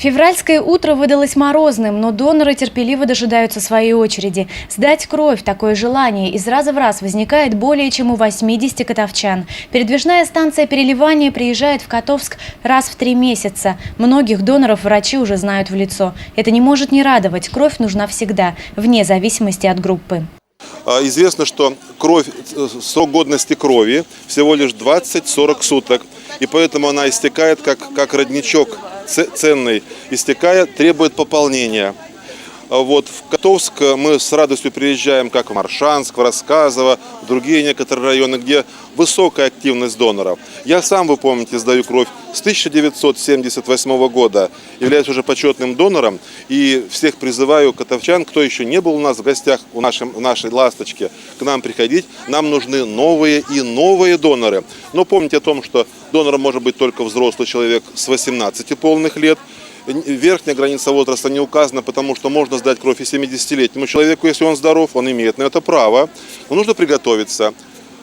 Февральское утро выдалось морозным, но доноры терпеливо дожидаются своей очереди. Сдать кровь – такое желание из раза в раз возникает более чем у 80 котовчан. Передвижная станция переливания приезжает в Котовск раз в три месяца. Многих доноров врачи уже знают в лицо. Это не может не радовать. Кровь нужна всегда, вне зависимости от группы. А, Известно, что кровь, э, срок годности крови всего лишь 20-40 суток, и поэтому она истекает как, как родничок ценный, истекая, требует пополнения. А Вот в Котовск мы с радостью приезжаем, как в Маршанск, в Рассказово, в другие некоторые районы, где высокая активность доноров. Я сам, вы помните, сдаю кровь с 1978 года, являюсь уже почетным донором, и всех призываю, котовчан, кто еще не был у нас в гостях у нашем, в нашей «Ласточке», к нам приходить. Нам нужны новые и новые доноры. Но помните о том, что донором может быть только взрослый человек с 18 полных лет, Верхняя граница возраста не указана, потому что можно сдать кровь и 70-летнему человеку, если он здоров, он имеет на это право. Но нужно приготовиться.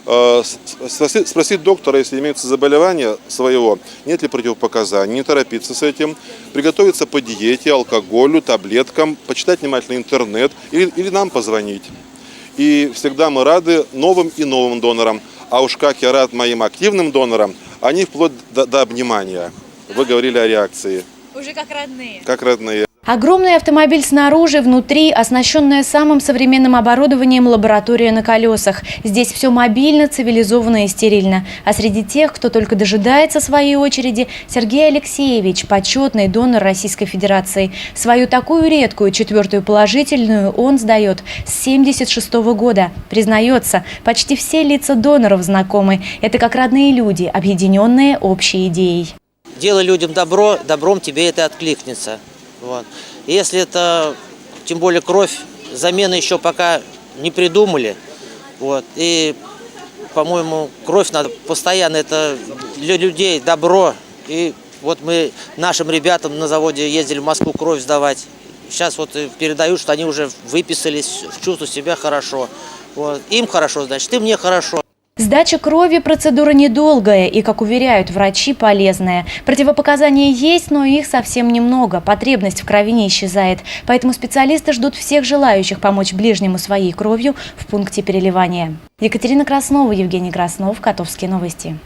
Э, Спросить, доктора, если имеется заболевание своего, нет ли противопоказаний, не торопиться с этим, приготовиться по диете, алкоголю, таблеткам, почитать внимательно интернет или, или нам позвонить. И всегда мы рады новым и новым донорам. А уж как я рад моим активным донорам, они вплоть до, до обнимания. Вы говорили о реакции, Уже как родные. как родные. Огромный автомобиль снаружи, внутри, оснащенная самым современным оборудованием лаборатория на колесах. Здесь все мобильно, цивилизованно и стерильно. А среди тех, кто только дожидается своей очереди, Сергей Алексеевич, почетный донор Российской Федерации. Свою такую редкую четвертую положительную он сдает с 76 года. Признается, почти все лица доноров знакомы. Это как родные люди, объединенные общей идеей. Делай людям добро, добром тебе это откликнется. Вот. Если это, тем более кровь, замены еще пока не придумали. Вот. И, по-моему, кровь надо постоянно, это для людей добро. И вот мы нашим ребятам на заводе ездили в Москву кровь сдавать. Сейчас вот передают, что они уже выписались, чувствуют себя хорошо. Вот. Им хорошо, значит, и мне хорошо. Сдача крови – процедура недолгая и, как уверяют врачи, полезная. Противопоказания есть, но их совсем немного. Потребность в крови не исчезает. Поэтому специалисты ждут всех желающих помочь ближнему своей кровью в пункте переливания. Екатерина Краснова, Евгений Краснов, Котовские новости.